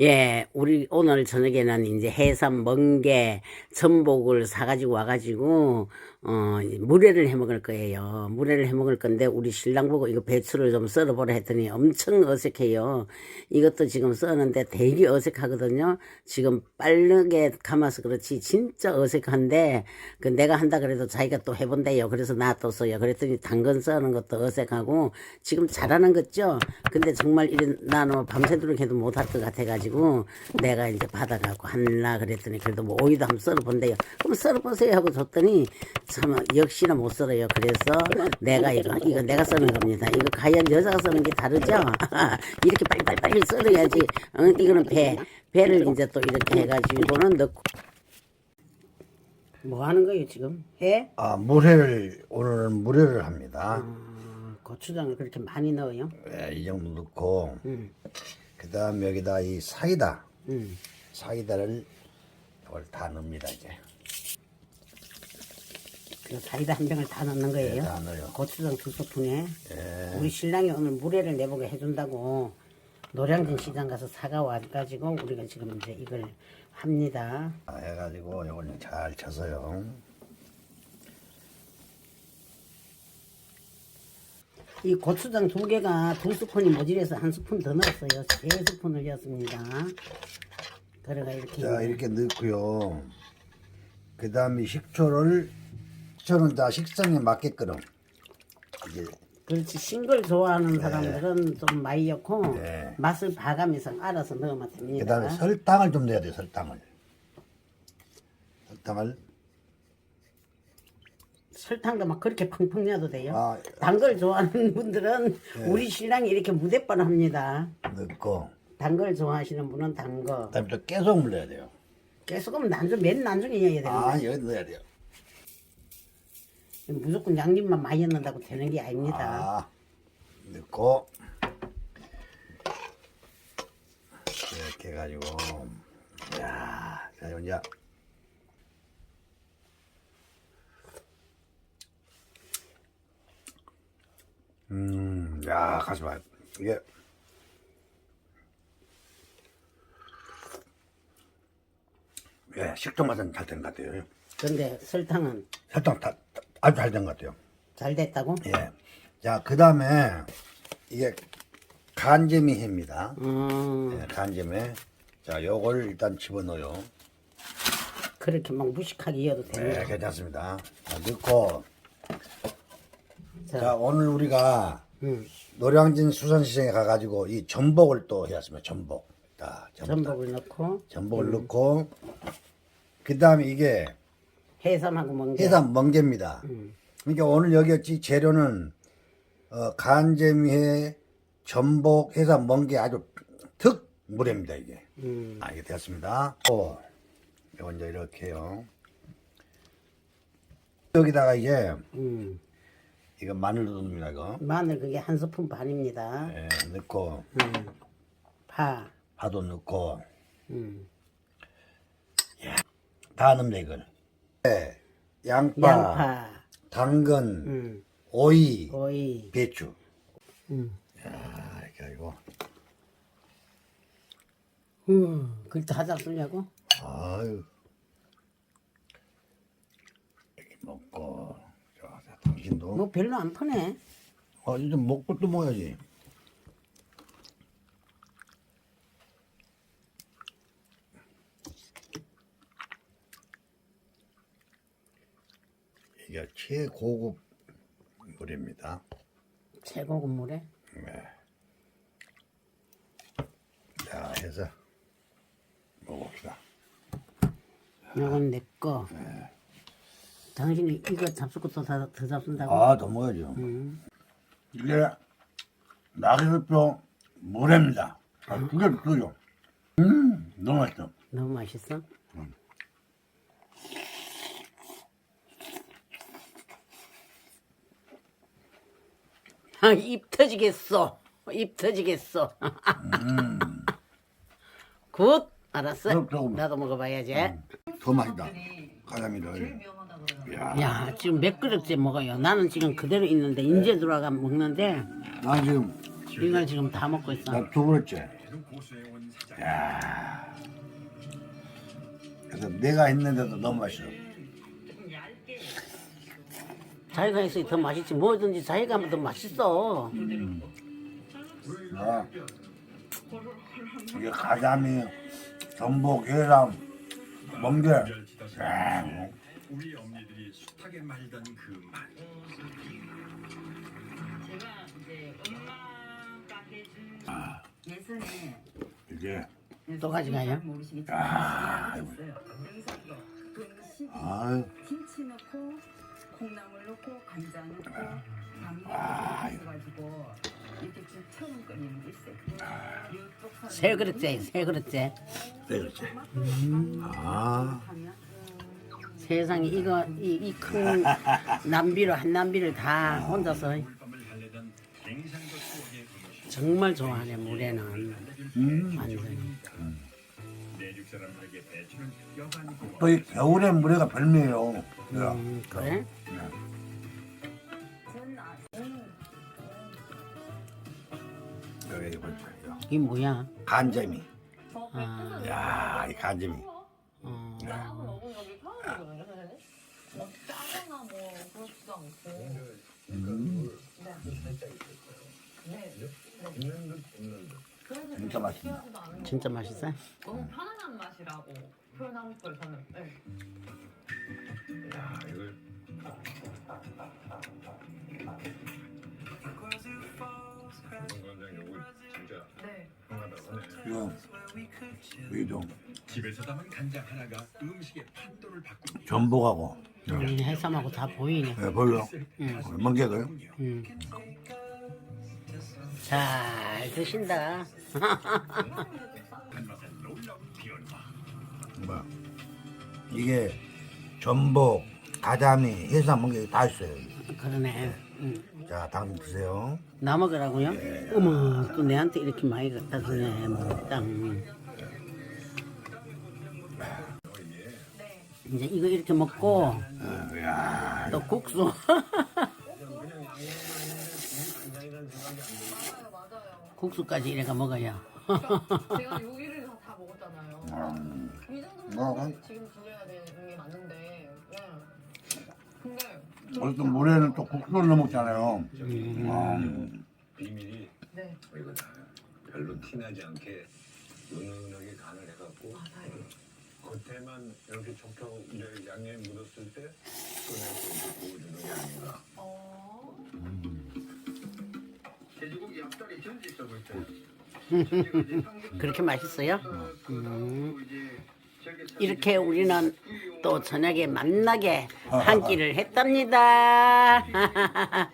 예, 우리 오늘 저녁에는 이제 해삼, 멍게, 전복을 사가지고 와가지고, 어, 물회를 해 먹을 거예요. 물회를 해 먹을 건데, 우리 신랑 보고 이거 배추를 좀 썰어보라 했더니 엄청 어색해요. 이것도 지금 써는데 되게 어색하거든요. 지금 빠르게 감아서 그렇지, 진짜 어색한데, 그 내가 한다 그래도 자기가 또 해본대요. 그래서 놔뒀어요. 그랬더니 당근 써는 것도 어색하고, 지금 잘하는 거죠? 근데 정말 이런, 나는 밤새도록 해도 못할 것 같아가지고, 내가 이제 받아가고 할라 그랬더니, 그래도 뭐 오이도 한번 썰어본대요. 그럼 썰어보세요 하고 줬더니, 참, 역시나 못 썰어요. 그래서 내가 이거, 이거 내가 써는 겁니다. 이거 과연 여자가 써는 게 다르죠? 이렇게 빨리빨리 썰어야지. 어, 이거는 배. 배를 이제 또 이렇게 해가지고는 넣고. 뭐 하는 거예요, 지금? 해? 아, 물회를 오늘은 물회를 합니다. 어, 고추장을 그렇게 많이 넣어요? 예, 이 정도 넣고 음, 그 다음 여기다 이 사이다, 음. 사이다를 이걸 다 넣습니다 이제. 그 사이다 한 병을 다 넣는 거예요? 네, 다 넣어요. 고추장 두 스푼에. 예. 우리 신랑이 오늘 물회를 내보게 해준다고 노량진 시장 가서 사가 와가지고 우리가 지금 이제 이걸 합니다. 아, 해가지고 이걸 잘 쳐서요. 이 고추장 두 개가 두 스푼이 모질해서 한 스푼 더 넣었어요. 세 스푼을 넣었습니다. 그래가 이렇게 자 이렇게 넣고요. 그 다음에 식초를 식초는 다 식성에 맞게끔 이게 그렇지 신걸 좋아하는 사람들은 좀 많이 넣고 네. 맛을 봐가면서 알아서 넣으면 됩니다. 그 다음에 설탕을 좀 넣어야 돼요. 설탕을. 설탕을 설탕도 막 그렇게 펑펑 넣어도 돼요. 아. 단 걸 좋아하는 분들은 네. 우리 신랑이 이렇게 무대빵 합니다. 넣고 단 걸 좋아하시는 분은 단 거. 그다음에 또 깨소금을 넣어야 돼요. 깨소금 난중 맨 난중에 넣어야 되는데 아 여기 넣어야 돼요. 무조건 양념만 많이 넣는다고 되는 게 아닙니다. 아, 넣고 이렇게 해가지고 야, 자 이제 음, 야, 가지 마. 이게 예, 식초 맛은 잘 된 것 같아요. 근데 설탕은 설탕 다, 다- 아주 잘 된 것 같아요. 잘 됐다고? 예. 자, 그 다음에 이게 간재미 해입니다. 음, 예, 간재미. 자, 요걸 일단 집어넣어요. 그렇게 막 무식하게 이어도 네, 됩니다. 괜찮습니다. 자, 넣고. 자, 자, 오늘 우리가 음, 노량진 수산시장에 가가지고 이 전복을 또 해왔습니다. 전복. 자, 전복. 전복을 넣고 전복을 넣고. 그 다음에 이게 해삼하고 멍게. 해삼 멍게입니다. 음. 그러니까 오늘 여기 재료는 어, 간재미회, 전복, 해삼, 멍게 아주 특 물회입니다 이게. 음, 아 이게 됐습니다. 또 이거 이제 이렇게요. 여기다가 이제 음. 이거 마늘 넣습니다 이거. 마늘 그게 한 스푼 반입니다. 예, 넣고 음, 파. 파도 넣고 음. 다 넣습니다 이걸. 예, 양파, 양파, 당근, 음, 오이, 오이, 배추. 음. 아 이렇게 하고. 음, 그걸 다 잡수려고? 아유. 이렇게 먹고. 당신도. 뭐 별로 안 퍼네. 아, 이제 먹고 또 먹어야지. 이게 최고급 물입니다. 최고급 물에. 네. 자, 해서 먹읍시다. 이건 내 거. 당신이 이거 잡수고 또더 잡순다고? 아, 더 먹어야죠. 이게 낙엽뼈 물회입니다. 아, 두개 넣어요. 음, 너무 맛있어. 너무 맛있어? 아, 입 터지겠어. 입 터지겠어. 굿. 알았어. 그럼. 나도 먹어봐야지. 더 맛있다. 가자미를. 야, 야, 지금 몇 그릇째 먹어요. 나는 지금 그대로 있는데 이제 들어가 먹는데 나 지금 이걸 지금 다 먹고 있어. 나두 사장. 야. 그래서 내가 했는데도 너무 맛있어. 자기가 했으니 더 맛있지 뭐든지 자기가 하면 더 맛있어 아, 이게 가자미, 전복, 해삼, 멍게. 야, 숱 하게 말던 그 말. 제가 이제 엄마가 해준 예전에 이게 또 가져가요? 모르시겠지만 아, 그. 김치 넣고 콩나물 넣고 간장 넣고 아, 넣어가지고 이렇게 쭉처럼 끓이는 게 있어요. 이쪽 사람 세 그릇째 세 그릇째 그렇지. 아, 하면 세상에 이거 이큰 남비로 한 남비를 다 혼자서. 정말 좋아하네 물에는 음. 완전히. 또이 겨울에 물회가 별미예요. 야, 음, 그래? 전 여기 보세요. 이게 뭐야? 간재미. 아, 야, 이 간재미. 어, 먹은 적이 처음이거든요, 선생님. 막 짜거나 뭐 그렇지도 않고. 네. 네. 그래서 진짜 맛있네. 느끼하지도 않은 진짜 것 맛있어? 너무 편안한 맛이라고 표현하고 싶어요, 저는. 네. 네. 평하다고 하네. 이거, 여기도 집에서 담은 간장 하나가 음식의 판도를 바꾼 전복하고. 음, 해삼하고 다 보이네 네, 보여. 응. 멍게가요? 음. 잘 드신다. 뭐, 이게 전복, 가자미, 해삼, 멍게 다 있어요. 그러네 음. 자, 당신 드세요. 나 먹으라고요? 어머 또 내한테 이렇게 많이 갖다 주네 먹다 음. 네. 이제 이거 이렇게 먹고 어, 야, 또 국수. 국수까지 이래가 먹어요 제가 여기를 다, 다 먹었잖아요. 이 정도면 뭐, 지금 들려야 되는 게 맞는데. 네. 근데 물에는 또 국수를 넣어 먹잖아요. 음. 음. 비밀이 네. 이거 다. 별로 티나지 않게 은은하게 간을 해갖고 맞아요. 겉에만 이렇게 촉촉 이제 양념이 묻었을 때 꺼내서 구워주는 게 아닌가. 어. 돼지고기 앞다리 전지 있어 보이죠? 그렇게 맛있어요? 음. 이렇게 우리는 또 저녁에 만나게 한 끼를 했답니다.